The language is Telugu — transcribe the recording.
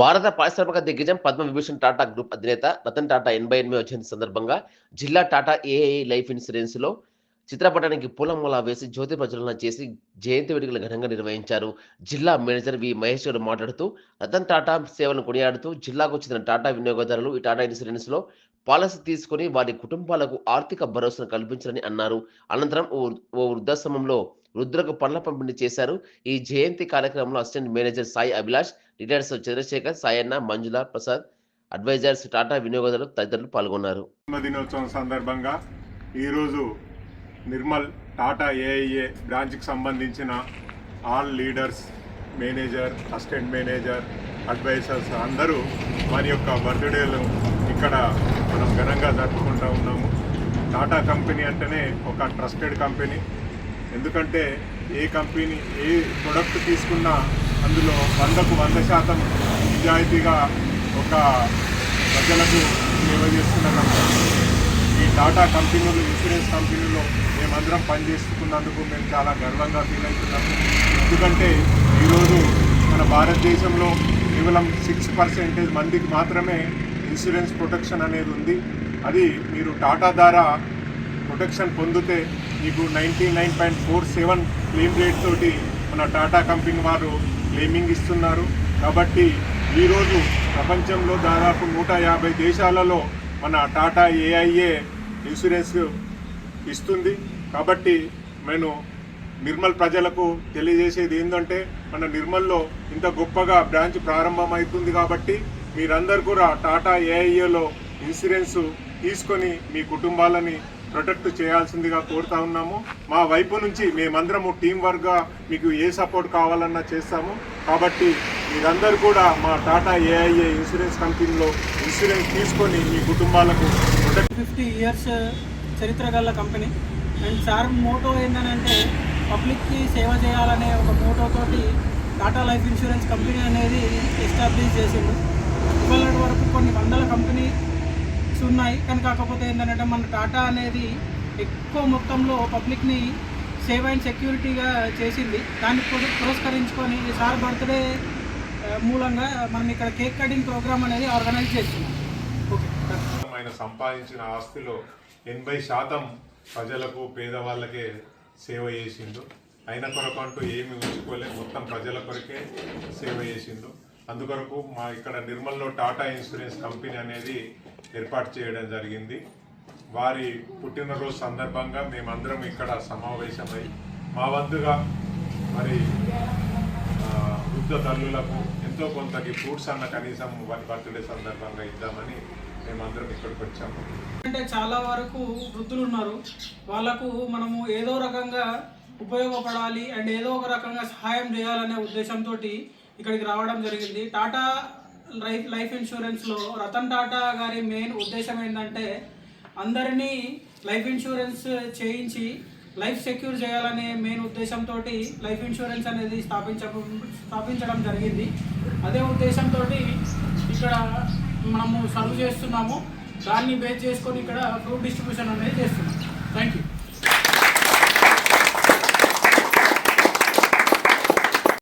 భారత పారిశ్రామిక దిగ్గజం పద్మ విభూషణ్ టాటా గ్రూప్ అధినేత రతన్ టాటా ఎనభై ఎనిమిది వచ్చిన సందర్భంగా జిల్లా టాటా ఏఐ లైఫ్ ఇన్సూరెన్స్లో చిత్రపటానికి పూలమాల వేసి జ్యోతి ప్రజ్వలన చేసి జయంతి వేడుకలు ఘనంగా నిర్వహించారు. జిల్లా మేనేజర్ వి మహేష్ గారు మాట్లాడుతూ రతన్ టాటా సేవలను కొనియాడుతూ జిల్లాకు చెందిన టాటా వినియోగదారులు ఈ టాటా ఇన్సూరెన్స్లో పాలసీ తీసుకుని వారి కుటుంబాలకు ఆర్థిక భరోసాను కల్పించాలని అన్నారు. అనంతరం ఓ ఓ వృద్ధాశ్రమంలో వృద్ధులకు పనుల పంపిణీ చేశారు. ఈ జయంతి కార్యక్రమంలో assistant manager Sai Abhilash leaders Chandrashekar Sayanna Manjula Prasad advisors Tata వినియోగదారులు తదితరులు పాల్గొన్నారు. దినోత్సవం సందర్భంగా ఈరోజు నిర్మల్ టాటా ఏఐఏ బ్రాంచ్కి సంబంధించిన all leaders manager assistant manager advisors అందరూ వారి యొక్క బర్త్డేలు ఇక్కడ మనం ఘనంగా జరుపుకుంటూ ఉన్నాము. టాటా కంపెనీ అంటేనే ఒక ట్రస్టెడ్ కంపెనీ ఎందుకంటే ఏ కంపెనీ ఏ ప్రొడక్ట్ తీసుకున్నా అందులో వందకు వంద శాతం నిజాయితీగా ఒక ప్రజలకు సేవ చేస్తున్న కంపెనీ ఈ టాటా కంపెనీలు ఇన్సూరెన్స్ కంపెనీలో మేమందరం పనిచేసుకున్నందుకు మేము చాలా గర్వంగా ఫీల్ అవుతున్నాము. ఎందుకంటే ఈరోజు మన భారతదేశంలో కేవలం సిక్స్ పర్సెంటేజ్ మందికి మాత్రమే ఇన్సూరెన్స్ ప్రొటెక్షన్ అనేది ఉంది. అది మీరు టాటా ద్వారా ప్రొటెక్షన్ పొందితే మీకు ninety nine point four seven claim rate తోటి మన టాటా కంపెనీ వారు క్లెయిమింగ్ ఇస్తున్నారు. కాబట్టి ఈరోజు ప్రపంచంలో దాదాపు నూట యాభై దేశాలలో మన టాటా ఏఐఏ ఇన్సూరెన్స్ ఇస్తుంది. కాబట్టి నేను నిర్మల్ ప్రజలకు తెలియజేసేది ఏంటంటే మన నిర్మల్లో ఇంత గొప్పగా బ్రాంచ్ ప్రారంభమవుతుంది కాబట్టి మీరందరూ కూడా టాటా ఏఐఏలో ఇన్సూరెన్స్ తీసుకొని మీ కుటుంబాలని ప్రొటెక్ట్ చేయాల్సిందిగా కోరుతా ఉన్నాము. మా వైపు నుంచి మేమందరము టీం వర్క్గా మీకు ఏ సపోర్ట్ కావాలన్నా చేస్తాము. కాబట్టి మీరందరూ కూడా మా టాటా ఏఐఏ ఇన్సూరెన్స్ కంపెనీలో ఇన్సూరెన్స్ తీసుకొని మీ కుటుంబాలకు ప్రొటెక్ట్ ఫిఫ్టీ ఇయర్స్ చరిత్ర గల కంపెనీ. అండ్ సార్ మోటో ఏంటంటే పబ్లిక్కి సేవ చేయాలనే ఒక మోటోతోటి టాటా లైఫ్ ఇన్సూరెన్స్ కంపెనీ అనేది ఎస్టాబ్లిష్ చేసిండు. ఇవాళ వరకు కొన్ని వందల కంపెనీస్ ఉన్నాయి కానీ కాకపోతే ఏంటంటే మన టాటా అనేది ఎక్కువ మొత్తంలో పబ్లిక్ని సేవ్ అండ్ సెక్యూరిటీగా చేసింది. దాన్ని పురస్కరించుకొని సార్ బర్త్డే మూలంగా మనం ఇక్కడ కేక్ కటింగ్ ప్రోగ్రామ్ అనేది ఆర్గనైజ్ చేస్తున్నాం. ఓకే ఆయన సంపాదించిన ఆస్తిలో ఎనభై శాతం ప్రజలకు పేదవాళ్ళకే సేవ చేసిండు. అయిన కొరకు అంటూ ఏమి ఉంచుకోలే. మొత్తం ప్రజల కొరకే సేవ చేసిండు. అందుకొరకు మా ఇక్కడ నిర్మల్లో టాటా ఇన్సూరెన్స్ కంపెనీ అనేది ఏర్పాటు చేయడం జరిగింది. వారి పుట్టినరోజు సందర్భంగా మేమందరం ఇక్కడ సమావేశమై మా వంతుగా మరి వృద్ధ తల్లులకు ఎంతో కొంతకి ఫ్రూట్స్ అన్న కనీసం వారి బర్త్డే సందర్భంగా ఇద్దామని మేమందరం ఇక్కడికి వచ్చాము. అంటే చాలా వరకు వృద్ధులు ఉన్నారు. వాళ్ళకు మనము ఏదో రకంగా ఉపయోగపడాలి అండ్ ఏదో ఒక రకంగా సహాయం చేయాలనే ఉద్దేశంతో ఇక్కడికి రావడం జరిగింది. టాటా లైఫ్ లైఫ్ ఇన్సూరెన్స్లో రతన్ టాటా గారి మెయిన్ ఉద్దేశం ఏంటంటే అందరినీ లైఫ్ ఇన్సూరెన్స్ చేయించి లైఫ్ సెక్యూర్ చేయాలనే మెయిన్ ఉద్దేశంతో లైఫ్ ఇన్సూరెన్స్ అనేది స్థాపించ స్థాపించడం జరిగింది. అదే ఉద్దేశంతో ఇక్కడ మనము సర్వ్ చేస్తున్నాము. దాన్ని బేస్ చేసుకొని ఇక్కడ ఫ్రూట్ డిస్ట్రిబ్యూషన్ అనేది చేస్తున్నాం. Thank you